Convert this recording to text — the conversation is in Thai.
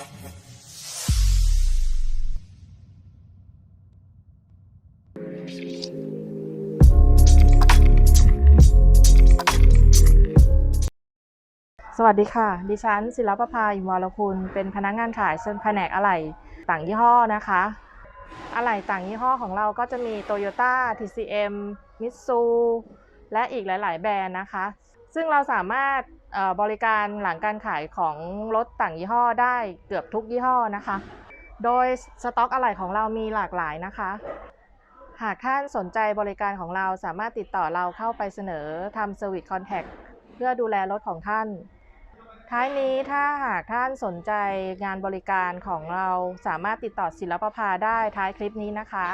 สวัสดีค่ะ ดิฉันศิลปภาอิมวรคุณ เป็นพนักงานขายแผนกอะไหล่ต่างยี่ห้อนะคะ อะไหล่ต่างยี่ห้อของเราก็จะมี Toyota TCM Mitsu และอีกหลาย ๆ แบรนด์นะคะ ซึ่งเราสามารถบริการหลังการขายของรถต่างยี่ห้อได้เกือบทุกยี่ห้อนะคะ โดยสต็อกอะไหล่ของเรามีหลากหลายนะคะ หากท่านสนใจบริการของเราสามารถติดต่อเราเข้าไปเสนอทำ Service Contact เพื่อดูแลรถของท่าน ท้ายนี้ถ้าหากท่านสนใจงานบริการของเราสามารถติดต่อศิลปภาได้ท้ายคลิปนี้นะคะ